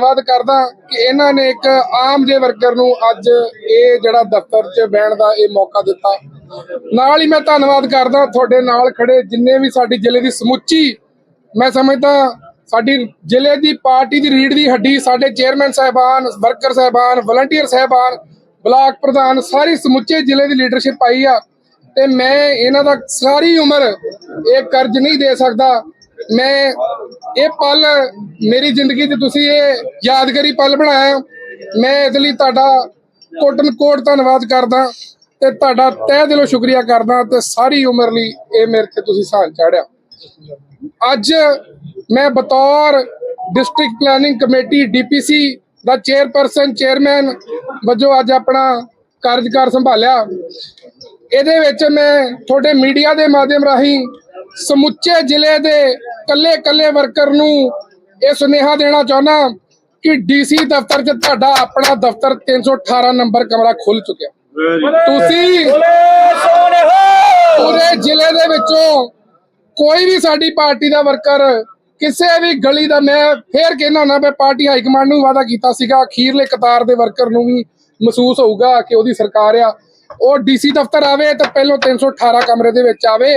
ਧੰਨਵਾਦ ਕਰਦਾ ਕਿ ਇਹਨਾਂ ਨੇ ਇੱਕ ਆਮ ਜੇ ਵਰਕਰ ਨੂੰ ਅੱਜ ਇਹ ਜਿਹੜਾ ਦਫ਼ਤਰ 'ਚ ਬਹਿਣ ਦਾ ਇਹ ਮੌਕਾ ਦਿੱਤਾ। ਨਾਲ ਹੀ ਮੈਂ ਧੰਨਵਾਦ ਕਰਦਾ ਤੁਹਾਡੇ ਨਾਲ ਖੜੇ ਜਿੰਨੇ ਵੀ ਸਾਡੀ ਜ਼ਿਲ੍ਹੇ ਦੀ ਸਮੁੱਚੀ, ਮੈਂ ਸਮਝਦਾ ਸਾਡੀ ਜ਼ਿਲ੍ਹੇ ਦੀ ਪਾਰਟੀ ਦੀ ਰੀੜ ਦੀ ਹੱਡੀ, ਸਾਡੇ ਚੇਅਰਮੈਨ ਸਾਹਿਬਾਨ, ਵਰਕਰ ਸਾਹਿਬਾਨ, ਵਲੰਟੀਅਰ ਸਾਹਿਬਾਨ, ਬਲਾਕ ਪ੍ਰਧਾਨ, ਸਾਰੀ ਸਮੁੱਚੇ ਜ਼ਿਲ੍ਹੇ ਦੀ ਲੀਡਰਸ਼ਿਪ ਆਈ ਆ। ਤੇ ਮੈਂ ਇਹਨਾਂ ਦਾ ਸਾਰੀ ਉਮਰ ਇਹ ਕਰਜ਼ ਨਹੀਂ ਦੇ ਸਕਦਾ। ਮੈਂ ਇਹ ਪਲ ਮੇਰੀ ਜ਼ਿੰਦਗੀ 'ਚ ਤੁਸੀਂ ਇਹ ਯਾਦਗਾਰੀ ਪਲ ਬਣਾਇਆ ਮੈਂ ਇਸ ਲਈ ਤੁਹਾਡਾ ਕੋਟਨ ਕੋਟ ਧੰਨਵਾਦ ਕਰਦਾ ਤੇ ਤੁਹਾਡਾ ਤਹਿ ਦਿਲੋਂ ਸ਼ੁਕਰੀਆ ਕਰਦਾ ਤੇ ਸਾਰੀ ਉਮਰ ਲਈ ਇਹ ਮੇਰੇ ਤੇ ਤੁਸੀਂ ਸਾਨ ਚਾੜਿਆ। ਅੱਜ ਮੈਂ ਬਤੌਰ ਡਿਸਟ੍ਰਿਕਟ ਪਲੈਨਿੰਗ ਕਮੇਟੀ ਡੀਪੀਸੀ ਦਾ ਚੇਅਰਪਰਸਨ ਚੇਅਰਮੈਨ ਵਜੋਂ ਅੱਜ ਆਪਣਾ ਕਾਰਜਕਾਰ ਸੰਭਾਲਿਆ। ਇਹਦੇ ਵਿੱਚ ਮੈਂ ਤੁਹਾਡੇ ਮੀਡੀਆ ਦੇ ਮਾਧਿਅਮ ਰਾਹੀਂ ਸਮੁੱਚੇ ਜ਼ਿਲ੍ਹੇ ਦੇ ਕੱਲੇ ਕੱਲੇ ਵਰਕਰ ਨੂੰ ਇਹ ਸੁਨੇਹਾ ਦੇਣਾ ਚਾਹੁੰਦਾ ਕਿ ਡੀਸੀ ਦਫ਼ਤਰ 'ਚ ਤੁਹਾਡਾ ਆਪਣਾ ਦਫ਼ਤਰ 318 ਨੰਬਰ ਕਮਰਾ ਖੁੱਲ ਚੁੱਕਿਆ। ਤੁਸੀਂ ਪੂਰੇ ਜ਼ਿਲ੍ਹੇ ਦੇ ਵਿੱਚੋਂ ਕੋਈ ਵੀ ਸਾਡੀ ਪਾਰਟੀ ਦਾ ਵਰਕਰ ਕਿਸੇ ਵੀ ਗਲੀ ਦਾ ਮੈਂ ਫੇਰ ਕਹਿਣਾ ਨਾ ਮੈਂ ਪਾਰਟੀ ਹਾਈ ਕਮਾਂਡ ਨੂੰ ਵਾਅਦਾ ਕੀਤਾ ਸੀਗਾ ਅਖੀਰਲੇ ਕਤਾਰ ਦੇ ਵਰਕਰ ਨੂੰ ਵੀ ਮਹਿਸੂਸ ਹੋਊਗਾ ਕਿ ਉਹਦੀ ਸਰਕਾਰ ਆ। ਉਹ ਡੀਸੀ ਦਫ਼ਤਰ ਆਵੇ ਤਾਂ ਪਹਿਲਾਂ 318 ਕਮਰੇ ਦੇ ਵਿੱਚ ਆਵੇ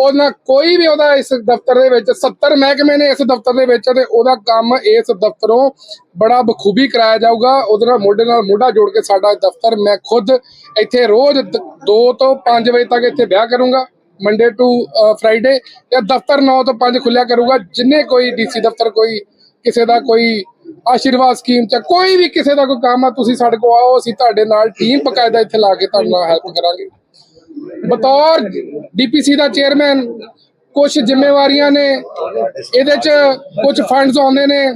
ਉਹਨਾਂ ਕੋਈ ਵੀ ਉਹਦਾ ਇਸ ਦਫ਼ਤਰ ਦੇ ਵਿੱਚ 70 ਮਹਿਕਮੇ ਨੇ ਇਸ ਦਫ਼ਤਰ ਦੇ ਵਿੱਚ ਤੇ ਉਹਦਾ ਕੰਮ ਇਸ ਦਫ਼ਤਰੋਂ ਬੜਾ ਬਖੂਬੀ ਕਰਾਇਆ ਜਾਊਗਾ। ਉਹਦੇ ਨਾਲ ਮੋਢੇ ਨਾਲ ਮੋਢਾ ਜੋੜ ਕੇ ਸਾਡਾ ਦਫ਼ਤਰ ਮੈਂ ਖੁਦ ਇੱਥੇ ਰੋਜ਼ 2 ਤੋਂ 5 ਵਜੇ ਤੱਕ ਇੱਥੇ ਵਿਆਹ ਕਰੂੰਗਾ ਮੰਡੇ ਟੂ ਫਰਾਈਡੇ ਤੇ ਦਫ਼ਤਰ 9 ਤੋਂ 5 ਖੁੱਲਿਆ ਕਰੂਗਾ। ਜਿੰਨੇ ਕੋਈ ਡੀਸੀ ਦਫ਼ਤਰ, ਕੋਈ ਕਿਸੇ ਦਾ ਕੋਈ ਆਸ਼ੀਰਵਾਦ ਸਕੀਮ ਚ, ਕੋਈ ਵੀ ਕਿਸੇ ਦਾ ਕੋਈ ਕੰਮ ਆ, ਤੁਸੀਂ ਸਾਡੇ ਕੋਲ ਆਓ, ਅਸੀਂ ਤੁਹਾਡੇ ਨਾਲ ਟੀਮ ਬਕਾਇਦਾ ਇੱਥੇ ਲਾ ਕੇ ਤੁਹਾਨੂੰ ਹੈਲਪ ਕਰਾਂਗੇ। ਬਤੌਰ ਡੀਪੀਸੀ ਦਾ ਚੇਅਰਮੈਨ ਕੁਝ ਜ਼ਿੰਮੇਵਾਰੀਆਂ ਨੇ, ਇਹਦੇ ਚ ਕੁਝ ਫੰਡਸ ਆਉਂਦੇ ਨੇ,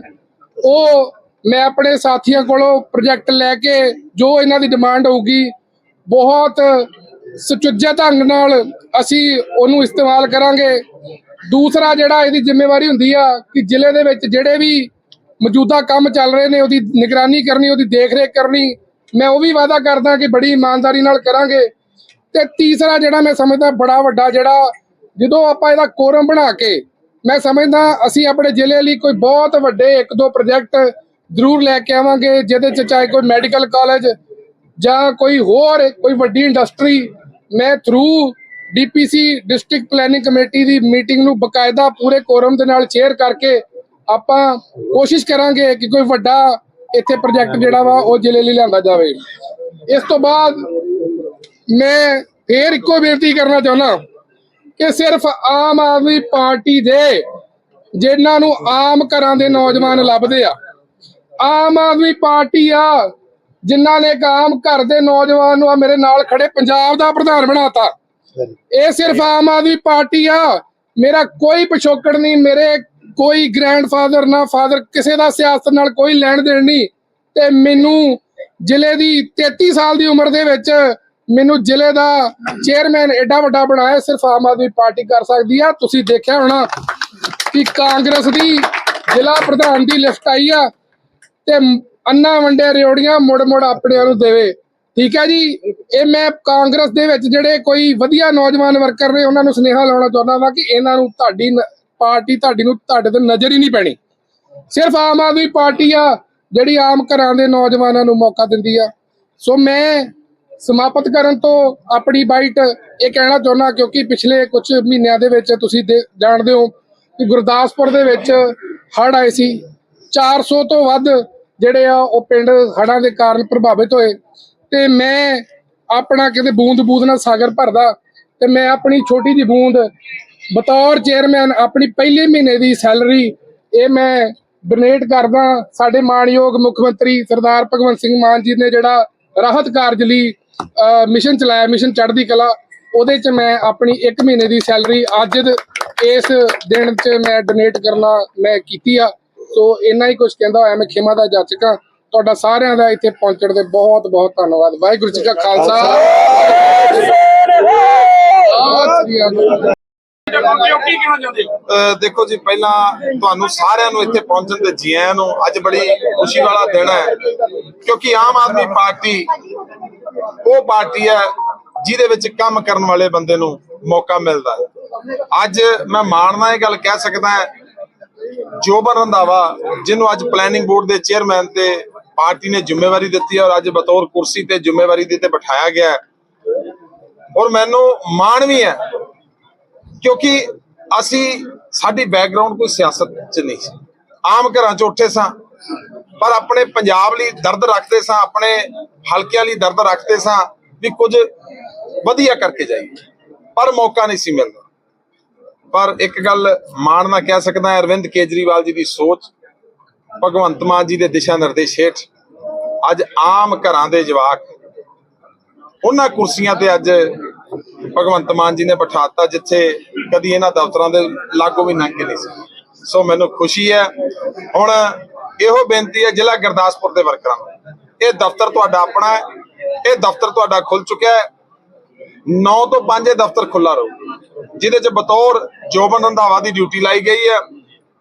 ਉਹ ਮੈਂ ਆਪਣੇ ਸਾਥੀਆਂ ਕੋਲੋਂ ਪ੍ਰੋਜੈਕਟ ਲੈ ਕੇ ਜੋ ਇਹਨਾਂ ਦੀ ਡਿਮਾਂਡ ਹੋਊਗੀ, ਬਹੁਤ ਸੁਚੱਜੇ ਢੰਗ ਨਾਲ ਅਸੀਂ ਉਹਨੂੰ ਇਸਤੇਮਾਲ ਕਰਾਂਗੇ। ਦੂਸਰਾ ਜਿਹੜਾ ਇਹਦੀ ਜ਼ਿੰਮੇਵਾਰੀ ਹੁੰਦੀ ਆ ਕਿ ਜ਼ਿਲ੍ਹੇ ਦੇ ਵਿੱਚ ਜਿਹੜੇ ਵੀ ਮੌਜੂਦਾ ਕੰਮ ਚੱਲ ਰਹੇ ਨੇ, ਉਹਦੀ ਨਿਗਰਾਨੀ ਕਰਨੀ, ਉਹਦੀ ਦੇਖ ਰੇਖ ਕਰਨੀ, ਮੈਂ ਉਹ ਵੀ ਵਾਅਦਾ ਕਰਦਾ ਕਿ ਬੜੀ ਇਮਾਨਦਾਰੀ ਨਾਲ ਕਰਾਂਗੇ। ਤੇ ਤੀਸਰਾ ਜਿਹੜਾ ਮੈਂ ਸਮਝਦਾ ਬੜਾ ਵੱਡਾ ਜਿਹੜਾ, ਜਦੋਂ ਆਪਾਂ ਇਹਦਾ ਕੋਰਮ ਬਣਾ ਕੇ, ਮੈਂ ਸਮਝਦਾ ਅਸੀਂ ਆਪਣੇ ਜ਼ਿਲ੍ਹੇ ਲਈ ਕੋਈ ਬਹੁਤ ਵੱਡੇ ਇੱਕ ਦੋ ਪ੍ਰੋਜੈਕਟ ਜ਼ਰੂਰ ਲੈ ਕੇ ਆਵਾਂਗੇ, ਜਿਹਦੇ ਚ ਚਾਹੇ ਕੋਈ ਮੈਡੀਕਲ ਕਾਲਜ ਜਾਂ ਕੋਈ ਹੋਰ, ਕੋਈ ਵੱਡੀ ਇੰਡਸਟਰੀ ਮੈਂ through DPC district planning committee ਦੀ ਮੀਟਿੰਗ ਨੂੰ ਬਕਾਇਦਾ ਪੂਰੇ ਕੋਰਮ ਦੇ ਨਾਲ ਸ਼ੇਅਰ ਕਰਕੇ ਆਪਾਂ ਕੋਸ਼ਿਸ਼ ਕਰਾਂਗੇ ਕਿ ਕੋਈ ਵੱਡਾ ਇੱਥੇ ਪ੍ਰੋਜੈਕਟ ਜਿਹੜਾ ਵਾ ਉਹ ਜ਼ਿਲ੍ਹੇ ਲਈ ਲਿਆਂਦਾ ਜਾਵੇ। ਇਸ ਤੋਂ ਬਾਅਦ ਮੈਂ ਫੇਰ ਇੱਕੋ ਬੇਨਤੀ ਕਰਨਾ ਚਾਹੁੰਦਾ ਕਿ ਸਿਰਫ ਆਮ ਆਦਮੀ ਪਾਰਟੀ ਦੇ ਜਿਨ੍ਹਾਂ ਨੂੰ ਆਮ ਘਰਾਂ ਦੇ ਨੌਜਵਾਨ ਲੱਭਦੇ ਆ, ਆਮ ਆਦਮੀ ਪਾਰਟੀ ਆ, ਜਿਨ੍ਹਾਂ ਨੇ ਇੱਕ ਆਮ ਘਰ ਦੇ ਨੌਜਵਾਨ ਨੂੰ ਆ ਮੇਰੇ ਨਾਲ ਖੜੇ ਪੰਜਾਬ ਦਾ ਪ੍ਰਧਾਨ ਬਣਾਤਾ। ਇਹ ਸਿਰਫ ਆਮ ਆਦਮੀ ਪਾਰਟੀ ਆ, ਮੇਰਾ ਕੋਈ ਪਿਛੋਕੜ ਨਹੀਂ, ਮੇਰੇ ਕੋਈ ਗ੍ਰੈਂਡਫਾਦਰ ਨਾ ਫਾਦਰ ਕਿਸੇ ਦਾ ਸਿਆਸਤ ਨਾਲ ਕੋਈ ਲੈਣ ਦੇਣ ਨਹੀਂ, ਤੇ ਮੈਨੂੰ ਜ਼ਿਲ੍ਹੇ ਦੀ 33 ਸਾਲ ਦੀ ਉਮਰ ਦੇ ਵਿੱਚ ਮੈਨੂੰ ਜ਼ਿਲ੍ਹੇ ਦਾ ਚੇਅਰਮੈਨ ਐਡਾ ਵੱਡਾ ਬਣਾਇਆ, ਸਿਰਫ ਆਮ ਆਦਮੀ ਪਾਰਟੀ ਕਰ ਸਕਦੀ ਆ। ਤੁਸੀਂ ਦੇਖਿਆ ਹੋਣਾ ਕਿ ਕਾਂਗਰਸ ਦੀ ਜ਼ਿਲ੍ਹਾ ਪ੍ਰਧਾਨ ਦੀ ਲਿਸਟ ਆਈ ਆ ਤੇ ਅੰਨਾ ਵੰਡੇ ਰਿਓੜੀਆਂ ਮੁੜ ਮੁੜ ਆਪਣਿਆਂ ਨੂੰ ਦੇਵੇ। ਠੀਕ ਹੈ ਜੀ? ਇਹ ਮੈਂ ਕਾਂਗਰਸ ਦੇ ਵਿੱਚ ਜਿਹੜੇ ਕੋਈ ਵਧੀਆ ਨੌਜਵਾਨ ਵਰਕਰ ਨੇ, ਉਹਨਾਂ ਨੂੰ ਸੁਨੇਹਾ ਲਾਉਣਾ ਚਾਹੁੰਦਾ ਵਾਂ ਕਿ ਇਹਨਾਂ ਨੂੰ ਤੁਹਾਡੀ ਪਾਰਟੀ ਤੁਹਾਡੀ ਨੂੰ ਤੁਹਾਡੇ ਤੇ ਨਜ਼ਰ ਹੀ ਨਹੀਂ ਪੈਣੀ। ਸਿਰਫ ਆਮ ਆਦਮੀ ਪਾਰਟੀ ਆ, ਜਿਹੜੀ ਆਮ ਘਰਾਂ ਦੇ ਨੌਜਵਾਨਾਂ ਨੂੰ ਮੌਕਾ ਦਿੰਦੀ ਆ। ਸੋ ਮੈਂ ਸਮਾਪਤ ਕਰਨ ਤੋਂ ਆਪਣੀ ਬਾਈਟ ਇਹ ਕਹਿਣਾ ਚਾਹੁੰਦਾ ਕਿਉਂਕਿ ਪਿਛਲੇ ਕੁਝ ਮਹੀਨਿਆਂ ਦੇ ਵਿੱਚ ਤੁਸੀਂ ਦੇ- ਜਾਣਦੇ ਹੋ ਕਿ ਗੁਰਦਾਸਪੁਰ ਦੇ ਵਿੱਚ ਹੜ੍ਹ ਆਏ ਸੀ। 400 ਤੋਂ ਵੱਧ ਜਿਹੜੇ ਆ ਉਹ ਪਿੰਡ ਹੜ੍ਹਾਂ ਦੇ ਕਾਰਨ ਪ੍ਰਭਾਵਿਤ ਹੋਏ। ਤੇ ਮੈਂ ਆਪਣਾ ਕਿਤੇ ਬੂੰਦ ਬੂੰਦ ਨਾਲ ਸਾਗਰ ਭਰਦਾ ਤੇ ਮੈਂ ਆਪਣੀ ਛੋਟੀ ਜੀ ਬੂੰਦ ਬਤੌਰ ਚੇਅਰਮੈਨ ਆਪਣੀ ਪਹਿਲੇ ਮਹੀਨੇ ਦੀ ਸੈਲਰੀ ਇਹ ਮੈਂ ਡੋਨੇਟ ਕਰਦਾ। ਸਾਡੇ ਮਾਣਯੋਗ ਮੁੱਖ ਮੰਤਰੀ ਸਰਦਾਰ ਭਗਵੰਤ ਸਿੰਘ ਮਾਨ ਜੀ ਨੇ ਜਿਹੜਾ ਰਾਹਤ ਕਾਰਜ ਲਈ ਮਿਸ਼ਨ ਚਲਾਇਆ ਮਿਸ਼ਨ ਚੜ੍ਹਦੀ ਕਲਾ। ਉਹਦੇ ਚ ਮੈਂ ਆਪਣੀ 1 ਮਹੀਨੇ ਦੀ ਸੈਲਰੀ ਅੱਜ ਇਸ ਦਿਨ ਚ ਮੈਂ ਡੋਨੇਟ ਕਰਨਾ ਮੈਂ ਕੀਤੀ ਆ। ਸੋ ਇੰਨਾ ਹੀ ਕੁਝ ਕਹਿੰਦਾ ਹੋਇਆ ਮੈਂ ਖਿਮਾ ਦਾ ਜਾਚਕਾਂ ਤੁਹਾਡਾ ਸਾਰਿਆਂ ਦਾ ਇੱਥੇ ਪਹੁੰਚਣ ਦੇ ਬਹੁਤ ਬਹੁਤ ਧੰਨਵਾਦ। ਵਾਹਿਗੁਰੂ ਜੀ ਕਾ ਖਾਲਸਾ। ਸਤਿ ਸ੍ਰੀ ਅਕਾਲ ਅਹ ਦੇਖੋ ਜੀ, ਪਹਿਲਾਂ ਤੁਹਾਨੂੰ ਸਾਰਿਆਂ ਨੂੰ ਇੱਥੇ ਪਹੁੰਚਣ ਦੇ ਜੀ ਆਇਆਂ ਨੂੰ ਅੱਜ ਬੜੀ ਖੁਸ਼ੀ ਵਾਲਾ ਦਿਨ ਹੈ, ਕਿਉਂਕਿ ਆਮ ਆਦਮੀ ਪਾਰਟੀ, ਉਹ ਪਾਰਟੀ ਹੈ ਜਿਹਦੇ ਵਿੱਚ ਕੰਮ ਕਰਨ ਵਾਲੇ ਬੰਦੇ ਨੂੰ ਮੌਕਾ ਮਿਲਦਾ ਹੈ। ਅੱਜ ਮੈਂ ਮਾਣ ਨਾਲ ਇਹ ਗੱਲ ਕਹਿ ਸਕਦਾ ਹਾਂ, ਜੋਬਨ ਰੰਧਾਵਾ, ਜਿਹਨੂੰ ਅੱਜ ਪਲੈਨਿੰਗ ਬੋਰਡ ਦੇ ਚੇਅਰਮੈਨ ਤੇ ਪਾਰਟੀ ਨੇ ਜ਼ਿੰਮੇਵਾਰੀ ਦਿੱਤੀ ਹੈ ਔਰ ਅੱਜ ਬਤੌਰ ਕੁਰਸੀ ਤੇ ਜ਼ਿੰਮੇਵਾਰੀ ਦੇ ਤੇ ਬਿਠਾਇਆ ਗਿਆ ਹੈ। ਔਰ ਮੈਨੂੰ ਮਾਣ ਵੀ ਹੈ ਕਿਉਂਕਿ ਅਸੀਂ, ਸਾਡੀ ਬੈਕਗ੍ਰਾਉਂਡ ਕੋਈ ਸਿਆਸਤ 'ਚ ਨਹੀਂ ਸੀ। ਆਮ ਘਰਾਂ 'ਚ ਉੱਠੇ ਸਾਂ, ਪਰ ਆਪਣੇ ਪੰਜਾਬ ਲਈ ਦਰਦ ਰੱਖਦੇ ਸਾਂ, ਆਪਣੇ ਹਲਕਿਆਂ ਲਈ ਦਰਦ ਰੱਖਦੇ ਸਾਂ ਵੀ ਕੁਝ ਵਧੀਆ ਕਰਕੇ ਜਾਈਏ। ਪਰ ਮੌਕਾ ਨਹੀਂ ਸੀ ਮਿਲਦਾ। ਪਰ ਇੱਕ ਗੱਲ ਮਾਣ ਨਾਲ ਕਹਿ ਸਕਦਾ ਅਰਵਿੰਦ ਕੇਜਰੀਵਾਲ ਜੀ ਦੀ ਸੋਚ, ਭਗਵੰਤ ਮਾਨ ਜੀ ਦੇ ਦਿਸ਼ਾ ਨਿਰਦੇਸ਼ ਹੇਠ ਅੱਜ ਆਮ ਘਰਾਂ ਦੇ ਜਵਾਕ ਉਹਨਾਂ ਕੁਰਸੀਆਂ ਤੇ ਅੱਜ ਭਗਵੰਤ ਮਾਨ ਜੀ ਨੇ ਬਿਠਾਤਾ, ਜਿੱਥੇ ਕਦੀ ਇਹਨਾਂ ਦਫ਼ਤਰਾਂ ਦੇ ਲਾਗੂ ਵੀ ਲੰਘ ਕੇ ਨਹੀਂ ਸੀ। ਸੋ ਮੈਨੂੰ ਖੁਸ਼ੀ ਹੈ। ਹੁਣ ਇਹੋ ਬੇਨਤੀ ਹੈ, ਜ਼ਿਲ੍ਹਾ ਗੁਰਦਾਸਪੁਰ ਦੇ ਵਰਕਰਾਂ ਨੂੰ। ਇਹ ਦਫ਼ਤਰ ਤੁਹਾਡਾ ਆਪਣਾ ਹੈ। ਇਹ ਦਫ਼ਤਰ ਤੁਹਾਡਾ ਖੁੱਲ ਚੁੱਕਿਆ ਹੈ। 9 ਤੋਂ 5 ਇਹ ਦਫ਼ਤਰ ਖੁੱਲਾ ਰਹੂ। ਜਿਹਦੇ ਚ ਬਤੌਰ ਜੋਬਨ ਰੰਧਾਵਾ ਦੀ ਡਿਊਟੀ ਲਾਈ ਗਈ ਹੈ।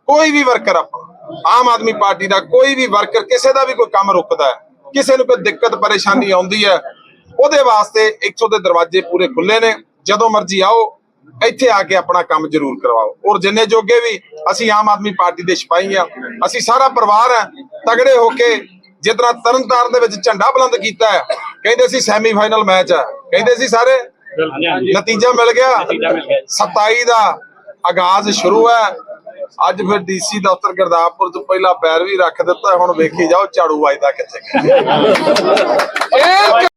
ਕੋਈ ਵੀ ਵਰਕਰ ਆਪਣਾ, ਆਮ ਆਦਮੀ ਪਾਰਟੀ ਦਾ ਕੋਈ ਵੀ ਵਰਕਰ ਕਿਸੇ ਦਾ ਵੀ ਕੋਈ ਕੰਮ ਰੁਕਦਾ ਹੈ। ਕਿਸੇ ਨੂੰ ਕੋਈ ਦਿੱਕਤ, ਪਰੇਸ਼ਾਨੀ ਆਉਂਦੀ ਹੈ। ਉਹਦੇ ਵਾਸਤੇ 100 ਦੇ ਦਰਵਾਜ਼ੇ ਪੂਰੇ ਖੁੱਲੇ ਨੇ। ਜਦੋਂ ਮਰਜ਼ੀ ਆਓ ਇੱਥੇ ਆ ਕੇ ਆਪਣਾ ਕੰਮ ਜ਼ਰੂਰ ਕਰਵਾਓ। ਔਰ ਜਿੰਨੇ ਜੋਗੇ ਵੀ ਅਸੀਂ ਆਮ ਆਦਮੀ ਪਾਰਟੀ ਦੇ ਸਿਪਾਹੀ ਆ ਅਸੀਂ ਸਾਰਾ ਪਰਿਵਾਰ ਹੈ ਤਗੜੇ ਹੋ ਕੇ ਜਿਤਨਾ ਤਰਨਤਾਰਨ ਦੇ ਵਿੱਚ ਝੰਡਾ ਬੁਲੰਦ ਕੀਤਾ ਹੈ ਕਹਿੰਦੇ ਸੀ ਸੈਮੀਫਾਈਨਲ ਮੈਚ ਹੈ ਕਹਿੰਦੇ ਸੀ ਸਾਰੇ ਨਤੀਜਾ ਮਿਲ ਗਿਆ। 27 ਦਾ ਆਗਾਜ਼ ਸ਼ੁਰੂ ਹੈ ਅੱਜ ਫਿਰ ਡੀਸੀ ਦਫ਼ਤਰ ਗੁਰਦਾਸਪੁਰ ਤੋਂ ਪਹਿਲਾਂ ਪੈਰ ਵੀ ਰੱਖ ਦਿੱਤਾ ਹੁਣ ਵੇਖੀ ਜਾਓ ਝਾੜੂ ਵੱਜਦਾ ਕਿੱਥੇ। ਇਹ